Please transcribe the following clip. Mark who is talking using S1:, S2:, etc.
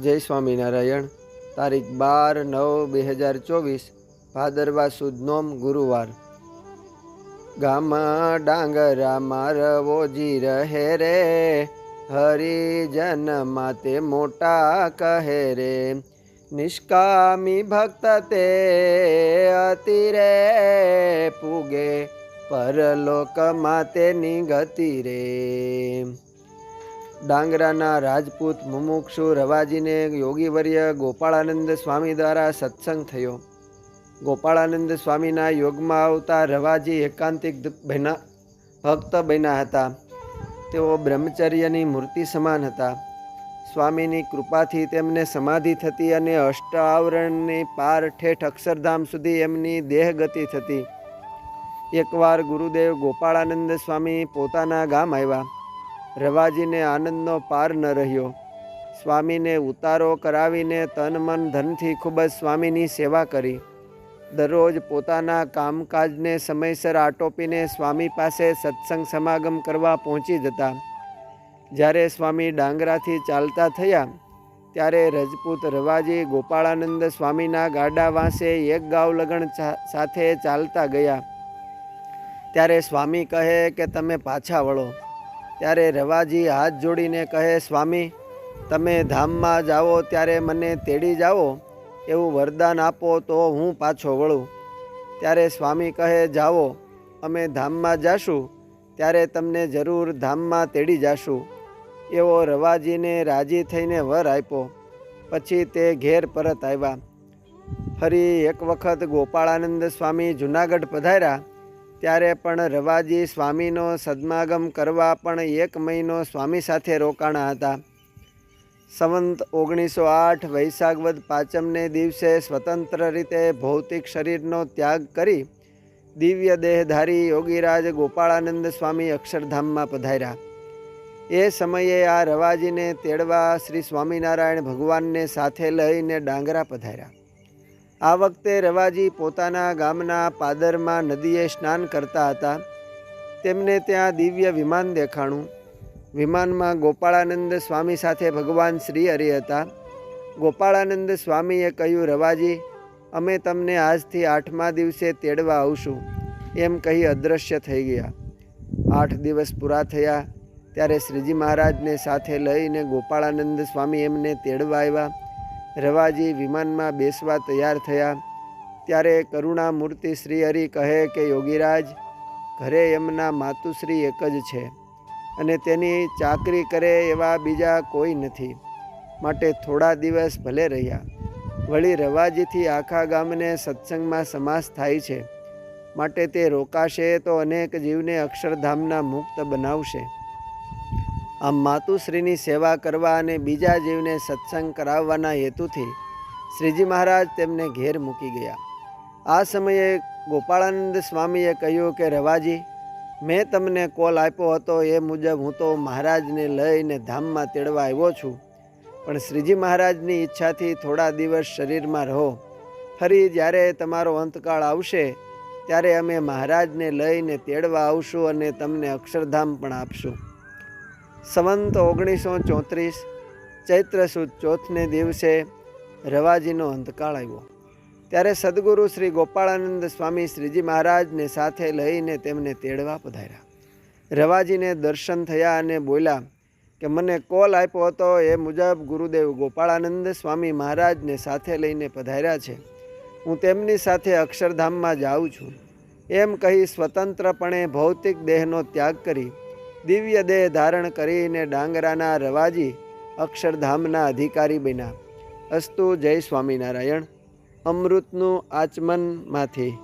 S1: જય સ્વામિનારાયણ. તારીખ બાર નવ બે હજાર ચોવીસ, ભાદરવા સુદ નોમ ગુરુવાર. ગામમાં ડાંગરા મારવોજી રહે રે, હરિજન માતે મોટા કહે રે. નિષ્કામી ભક્ત તે અતિરે પૂગે પરલોક માતેની ગતિ રે. ડાંગરાના રાજપૂત મુમુક્ષુ રવાજીને યોગીવર્ય ગોપાળાનંદ સ્વામી દ્વારા સત્સંગ થયો. ગોપાળાનંદ સ્વામીના યોગમાં આવતા રવાજી એકાંતિક બહેના ભક્ત બન્યા હતા. તેઓ બ્રહ્મચર્યની મૂર્તિ સમાન હતા. સ્વામીની કૃપાથી તેમને સમાધિ થતી અને અષ્ટ આવરણની પાર ઠેઠ અક્ષરધામ સુધી એમની દેહ ગતિ થતી. એકવાર ગુરુદેવ ગોપાળાનંદ સ્વામી પોતાના ગામ આવ્યા. રવાજીને આનંદનો પાર ન રહ્યો. સ્વામીને ઉતારો કરાવીને તન મન ધનથી ખૂબ જ સ્વામીની સેવા કરી. દરરોજ પોતાના કામકાજને સમયસર આટોપીને સ્વામી પાસે સત્સંગ સમાગમ કરવા પહોંચી જતા. જ્યારે સ્વામી ડાંગરાથી ચાલતા થયા, ત્યારે રજપૂત રવાજી ગોપાળાનંદ સ્વામીના ગાડા વાંસે એક ગાવ લગણ સાથે ચાલતા ગયા. ત્યારે સ્વામી કહે કે તમે પાછા વળો. ત્યારે રવાજી હાથ જોડીને કહે, સ્વામી, તમે ધામમાં જાઓ ત્યારે મને તેડી જાઓ, એવું વરદાન આપો તો હું પાછો વળું. ત્યારે સ્વામી કહે, જાઓ, અમે ધામમાં જાશું, ત્યારે તમને જરૂર ધામમાં તેડી જાશું. એવો રવાજીને રાજી થઈને વર આપ્યો. પછી તે ઘેર પરત આવ્યા. ફરી એક વખત ગોપાળાનંદ સ્વામી જુનાગઢ પધાર્યા. ત્યારે પણ રવાજી સ્વામીનો સદમાગમ કરવા પણ એક મહિનો સ્વામી સાથે રોકાણા હતા. સંવંત ઓગણીસો આઠ વૈશાખ વદ પાંચમને દિવસે સ્વતંત્ર રીતે ભૌતિક શરીરનો ત્યાગ કરી દિવ્ય દેહધારી યોગીરાજ ગોપાળાનંદ સ્વામી અક્ષરધામમાં પધાર્યા. એ સમયે આ રવાજીને તેડવા શ્રી સ્વામિનારાયણ ભગવાનને સાથે લઈને ડાંગરા પધાર્યા. આ વખતે રવાજી પોતાના ગામના પાદરમાં નદીએ સ્નાન કરતા હતા. તેમને ત્યાં દિવ્ય વિમાન દેખાણું. વિમાનમાં ગોપાળાનંદ સ્વામી સાથે ભગવાન શ્રી હરિ હતા. ગોપાળાનંદ સ્વામીએ કહ્યું, રવાજી, અમે તમને આજથી આઠમા દિવસે તેડવા આવશું. એમ કહી અદૃશ્ય થઈ ગયા. આઠ દિવસ પૂરા થયા. ત્યારે શ્રીજી મહારાજને સાથે લઈને ગોપાળાનંદ સ્વામી એમને તેડવા આવ્યા. રવાજી વિમાનમાં બેસવા તૈયાર થયા. ત્યારે કરુણામૂર્તિ શ્રી હરિ કહે કે, યોગીરાજ, ઘરે એમના માતુશ્રી એક જ છે અને તેની ચાકરી કરે એવા બીજા કોઈ નથી. માટે થોડા દિવસ ભલે રહ્યા. વળી રવાજીથી આખા ગામને સત્સંગમાં સમાસ થાય છે. માટે તે રોકાશે તો અનેક જીવને અક્ષરધામના મુક્ત બનાવશે. આમ માતુશ્રીની સેવા કરવા અને બીજા જીવને સત્સંગ કરાવવાના હેતુથી શ્રીજી મહારાજ તેમને ઘેર મૂકી ગયા. આ સમયે ગોપાળાનંદ સ્વામીએ કહ્યું કે, રવાજી, મેં તમને કોલ આપ્યો હતો એ મુજબ હું તો મહારાજને લઈને ધામમાં તેડવા આવ્યો છું, પણ શ્રીજી મહારાજની ઈચ્છાથી થોડા દિવસ શરીરમાં રહો. ફરી જ્યારે તમારો અંતકાળ આવશે, ત્યારે અમે મહારાજને લઈને તેડવા આવશું અને તમને અક્ષરધામ પણ આપશું. સંવંત ઓગણીસો ચોત્રીસ ચૈત્ર સુદ ચોથને દિવસે રવાજીનો અંતકાળ આવ્યો. ત્યારે સદગુરુ શ્રી ગોપાળાનંદ સ્વામી શ્રીજી મહારાજને સાથે લઈને તેમને તેડવા પધાર્યા. રવાજીને દર્શન થયા અને બોલ્યા કે, મને કોલ આપ્યો હતો, એ મુજબ ગુરુદેવ ગોપાળાનંદ સ્વામી મહારાજને સાથે લઈને પધાર્યા છે. હું તેમની સાથે અક્ષરધામમાં જાઉં છું. એમ કહી સ્વતંત્રપણે ભૌતિક દેહનો ત્યાગ કરી દિવ્ય દેહ ધારણ કરીને ડાંગરાના રવાજી અક્ષરધામના અધિકારી બન્યા. અસ્તુ જય સ્વામિનારાયણ. અમૃતનું આચમનમાંથી